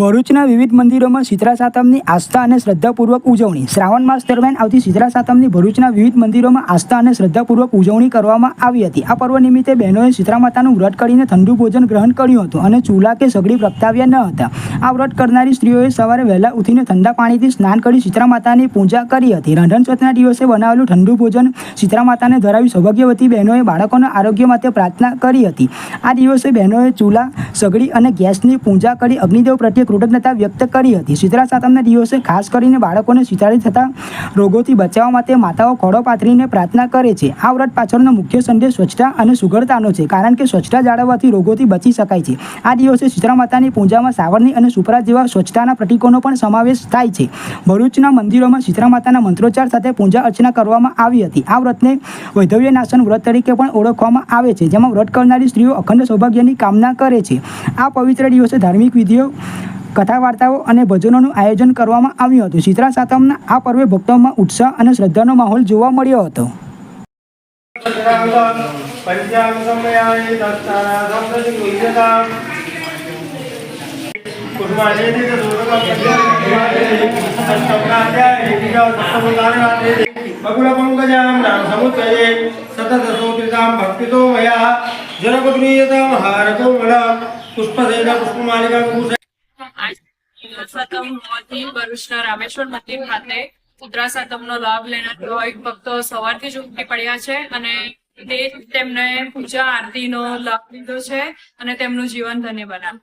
ભરૂચના વિવિધ મંદિરોમાં શીતળા સાતમની આસ્થા અને શ્રદ્ધાપૂર્વક ઉજવણી. શ્રાવણ માસ દરમિયાન આવતી શીતળા સાતમની ભરૂચના વિવિધ મંદિરોમાં આસ્થા અને શ્રદ્ધાપૂર્વક ઉજવણી કરવામાં આવી હતી. આ પર્વ નિમિત્તે બહેનોએ શીતળા માતાનું વ્રત કરીને ઠંડુ ભોજન ગ્રહણ કર્યું હતું અને ચૂલા કે સગડી પ્રગટાવ્યા ન હતા. આ વ્રત કરનારી સ્ત્રીઓએ સવારે વહેલા ઉઠીને ઠંડા પાણીથી સ્નાન કરી શીતળા માતાની પૂજા કરી હતી. રાંધણ દિવસે બનાવેલું ઠંડુ ભોજન શીતળા માતાને ધરાવી સૌભાગ્યવતી બહેનોએ બાળકોના આરોગ્ય માટે પ્રાર્થના કરી હતી. આ દિવસે બહેનોએ ચૂલા, સગડી અને ગેસની પૂજા કરી અગ્નિદેવ પ્રત્યે કૃતજ્ઞતા વ્યક્ત કરી હતી. શીતળા સાતમના દિવસે ખાસ કરીને બાળકોને શીતળી થતા રોગોથી બચાવવા માટે માતાઓ ખોડો પાથરીને પ્રાર્થના કરે છે. આ વ્રત પાછળનો મુખ્ય સંદેશ સ્વચ્છતા અને સુઘડતાનો છે, કારણ કે સ્વચ્છતા જાળવવાથી રોગોથી બચી શકાય છે. આ દિવસે શીતળા માતાની પૂજામાં સાવરણી અને સુપરા જેવા સ્વચ્છતાના પ્રતિકોનો પણ સમાવેશ થાય છે. ભરૂચના મંદિરોમાં શીતળા માતાના મંત્રોચ્ચાર સાથે પૂજા અર્ચના કરવામાં આવી હતી. આ વ્રતને વૈધવ્ય નાશન વ્રત તરીકે પણ ઓળખવામાં આવે છે, જેમાં વ્રત કરનારી સ્ત્રીઓ અખંડ સૌભાગ્યની કામના કરે છે. આ પવિત્ર દિવસે ધાર્મિક વિધિઓ કથા વાર્તાઓ અને ભજનોનું આયોજન કરવામાં આવ્યું હતું. શીતળા સાતમના આ પર્વે ભક્તોમાં ઉત્સાહ અને શ્રદ્ધાનો માહોલ જોવા મળ્યો હતો. બગુલપંકજામ નામ સતત સોત્રિતામ કુશ સાતમ ભરૂચના રામેશ્વર મંદિર ખાતે ઉત્તરા સાતમનો લાભ લેનાર ભાવિક ભક્તો સવારથી જ ઉમટી પડ્યા છે અને તે તેમને પૂજા આરતીનો લાભ લીધો છે અને તેમનું જીવન ધન્ય બનાવ્યું.